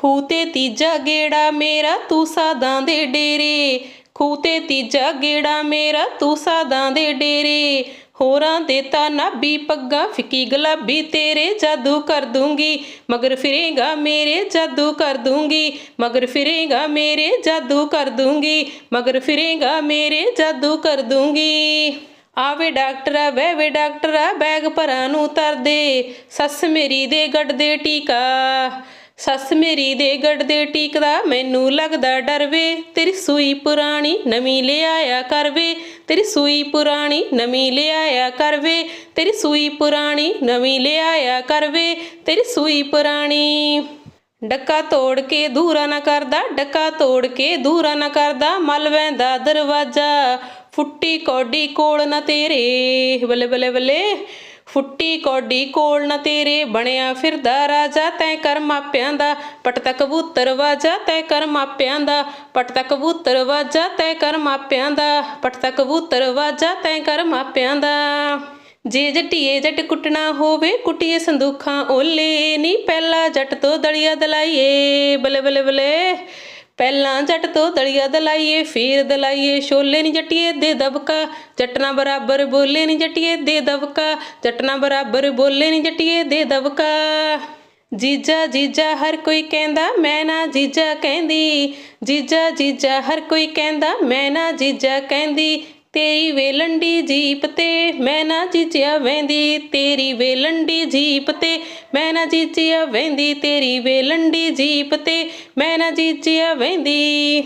ਖੂਹ ਤੇ ਤੀਜਾ ਗੇੜਾ ਮੇਰਾ ਤੂੰ ਸਾਦਾਂ ਦੇ ਡੇਰੇ। ਖੂਹ ਤੇ ਤੀਜਾ ਗੇੜਾ ਮੇਰਾ ਤੂੰ ਸਾਦਾਂ ਦੇ ਡੇਰੇ। ਹੋਰਾਂ ਦੇ ਤਾਂ ਨਾਬੀ ਪੱਗਾਂ ਫਿੱਕੀ ਗੁਲਾਬੀ ਤੇਰੇ ਜਾਦੂ ਕਰ ਦੂੰਗੀ। ਮਗਰ ਫਿਰੇਗਾ ਮੇਰੇ ਜਾਦੂ ਕਰ ਦੂੰਗੀ। ਮਗਰ ਫਿਰੇਗਾ ਮੇਰੇ ਜਾਦੂ ਕਰ ਦੂੰਗੀ। ਮਗਰ ਫਿਰੇਗਾ ਮੇਰੇ ਜਾਦੂ ਕਰ ਦੂੰਗੀ। ਆਵੇ ਡਾਕਟਰਾ ਵੇ ਵੇ ਡਾਕਟਰਾ, ਬੈਗ ਭਰਾਂ ਨੂੰ ਤਰਦੇ। ਸੱਸ ਮੇਰੀ ਦੇ ਗੱਡ ਦੇ ਟੀਕਾ। ਸੱਸ ਮੇਰੀ ਦੇ ਗੱਡ ਦੇ ਟੀਕਦਾ, ਮੈਨੂੰ ਲੱਗਦਾ ਡਰ ਵੇ ਤੇਰੀ ਸੂਈ ਪੁਰਾਣੀ ਨਵੀਂ ਲਿਆਇਆ ਕਰ ਵੇ ਤੇਰੀ ਸੂਈ ਪੁਰਾਣੀ ਨਵੀਂ ਲਿਆਇਆ ਕਰ ਵੇ ਤੇਰੀ ਸੂਈ ਪੁਰਾਣੀ ਨਵੀਂ ਲਿਆਇਆ ਕਰ ਵੇ ਤੇਰੀ ਸੂਈ ਪੁਰਾਣੀ ਡੱਕਾ ਤੋੜ ਕੇ ਦੂਰਾ ਨਾ ਕਰਦਾ, ਡੱਕਾ ਤੋੜ ਕੇ ਦੂਰਾ ਨਾ ਕਰਦਾ। ਮਲ ਵੈਂਦਾ ਦਰਵਾਜ਼ਾ, ਫੁੱਟੀ ਕੋਡੀ ਕੋਲ ਨਾ ਤੇਰੇ। ਬੱਲੇ ਬੱਲੇ ਬੱਲੇ। ਫੁੱਟੀ ਕੋਡੀ ਕੋਲ ਨਾ ਤੇਰੇ ਬਣਿਆ ਫਿਰਦਾ, ਰਾਜਾ ਤੈਂ ਕਰ ਮਾਪਿਆਂ ਦਾ ਪਟਤਾ ਕਬੂਤਰ ਵਾਜਾ ਤੈਂ ਕਰ ਮਾਪਿਆਂ ਦਾ ਪਟਤਾ ਕਬੂਤਰ ਵਾਜਾ ਤੈਂ ਕਰ ਮਾਪਿਆਂ ਦਾ ਪਟਤਾ ਕਬੂਤਰ ਵਾਜਾ ਤੈ ਕਰ ਮਾਪਿਆਂ ਦਾ। ਜੇ ਜੱਟੀਏ ਜੱਟ ਕੁੱਟਣਾ ਹੋਵੇ, ਕੁੱਟੀਏ ਸੰਦੂਖਾਂ ਓਲੇ ਨਹੀਂ ਪਹਿਲਾ ਜੱਟ ਤੋਂ ਦਲੀਆ ਦਲਾਈਏ, ਬਲੇ ਬਲੇ ਬਲੇ। ਪਹਿਲਾਂ ਜੱਟ ਤੋਂ ਦਲੀਆ ਦਲਾਈਏ, ਫੇਰ ਦਲਾਈਏ, ਛੋਲੇ ਨਹੀਂ ਜੱਟੀਏ ਦੇ ਦਬਕਾ। ਜੱਟਣਾ ਬਰਾਬਰ ਬੋਲੇ ਨਹੀਂ ਜੱਟੀਏ ਦੇ ਦਬਕਾ। ਜੱਟਣਾ ਬਰਾਬਰ ਬੋਲੇ ਨਹੀਂ ਜੱਟੀਏ ਦੇ ਦਬਕਾ। ਜੀਜਾ ਜੀਜਾ, ਹਰ ਕੋਈ ਕਹਿੰਦਾ, ਮੈਂ ਨਾ ਜੀਜਾ ਕਹਿੰਦੀ। ਜੀਜਾ ਜੀਜਾ, ਹਰ ਕੋਈ ਕਹਿੰਦਾ, ਮੈਂ ਨਾ ਜੀਜਾ ਕਹਿੰਦੀ। ਤੇਰੀ ਵੇਲੰਡੀ ਜੀਪ ਤੇ ਮੈਂ ਨਾ ਜੀਜਿਆ ਵੈਂਦੀ ਤੇਰੀ ਵੇਲੰਡੀ ਜੀਪ ਤੇ ਮੈਂ ਨਾ ਜੀਜਿਆ ਵੈਂਦੀ ਤੇਰੀ ਵੇਲੰਡੀ ਜੀਪ ਤੇ ਮੈਂ ਨਾ ਜੀਜਿਆ ਵੈਂਦੀ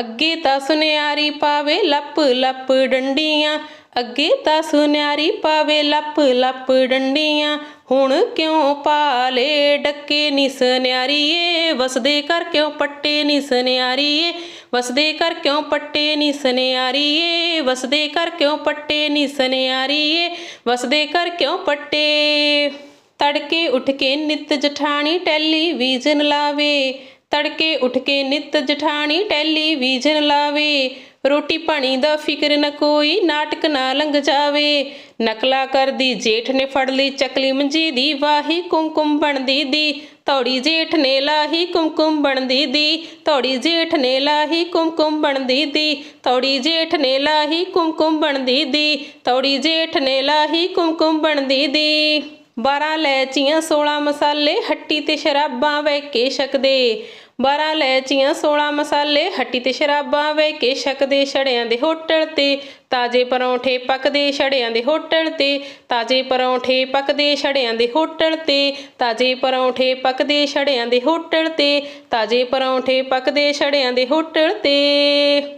ਅੱਗੇ ਤਾਂ ਸੁਨਿਆਰੀ ਪਾਵੇ ਲੱਪ ਲੱਪ ਡੰਡੀਆਂ, ਅੱਗੇ ਤਾਂ ਸੁਨਿਆਰੀ ਪਾਵੇ ਲੱਪ ਲੱਪ ਡੰਡੀਆਂ। ਹੁਣ ਕਿਉਂ ਪਾਲੇ ਡੱਕੇ ਨੀ ਸੁਨਿਆਰੀਏ, ਵਸਦੇ ਕਰ ਕਿਉਂ ਪੱਟੇ ਨੀ ਸੁਨਿਆਰੀਏ। ਵਸਦੇ ਕਰ ਕਿਉਂ ਪੱਟੇ ਨੀ ਸੁਨਿਆਰੀਏ? ਵਸਦੇ ਕਰ ਕਿਉਂ ਪੱਟੇ ਨੀ ਸੁਨਿਆਰੀਏ? ਵਸਦੇ ਕਰ ਕਿਉਂ ਪੱਟੇ? ਤੜਕੇ ਉੱਠ ਕੇ ਨਿਤ ਜਠਾਣੀ ਟੈਲੀਵਿਜ਼ਨ ਲਾਵੇ। ਤੜਕੇ ਉੱਠ ਕੇ ਨਿਤ ਜਠਾਣੀ ਟੈਲੀਵਿਜ਼ਨ ਲਾਵੇ। ਰੋਟੀ ਪਾਣੀ ਦਾ ਫਿਕਰ ਨਾ ਕੋਈ, ਨਾਟਕ ਨਾ ਲੰਘ ਜਾਵੇ। ਨਕਲਾ ਕਰਦੀ ਜੇਠ ਨੇ ਫੜ ਲਈ ਚਕਲੀ ਮੰਜੀ ਦੀ, ਵਾਹੀ ਕੁਮਕੁਮ ਬਣਦੀ ਦੀ। ਤੌੜੀ ਜੇਠ ਨੇ ਲਾਹੀ ਕੁਮਕੁਮ ਬਣਦੀ ਦੀ। ਤੌੜੀ ਜੇਠ ਨੇ ਲਾਹੀ ਕੁਮਕੁਮ ਬਣਦੀ ਦੀ। ਤੌੜੀ ਜੇਠ ਨੇ ਲਾਹੀ ਕੁਮਕੁਮ ਬਣਦੀ ਦੀ। ਤੌੜੀ ਜੇਠ ਨੇ ਲਾਹੀ ਕੁਮਕੁਮ ਬਣਦੀ ਦੀ। 12 ਲੈਚੀਆਂ 16 ਮਸਾਲੇ, ਹੱਟੀ ਤੇ ਸ਼ਰਾਬਾਂ ਵੈ ਕੇ ਛਕਦੇ। 12 ਲੈਚੀਆਂ 16 ਮਸਾਲੇ, ਹੱਟੀ ਤੇ ਸ਼ਰਾਬਾਂ ਵੈ ਕੇ ਛਕਦੇ ਛੜਿਆਂ ਦੇ ਹੋਟਲ ਤੇ, ਤਾਜੇ ਪਰੌਂਠੇ ਪੱਕਦੇ ਛੜਿਆਂ ਦੇ ਹੋਟਲ ਤੇ, ਤਾਜੇ ਪਰੌਂਠੇ ਪੱਕਦੇ ਛੜਿਆਂ ਦੇ ਹੋਟਲ ਤੇ, ਤਾਜੇ ਪਰੌਂਠੇ ਪੱਕਦੇ ਛੜਿਆਂ ਦੇ ਹੋਟਲ ਤੇ, ਤਾਜੇ ਪਰੌਂਠੇ ਪੱਕਦੇ ਛੜਿਆਂ ਦੇ ਹੋਟਲ ਤੇ।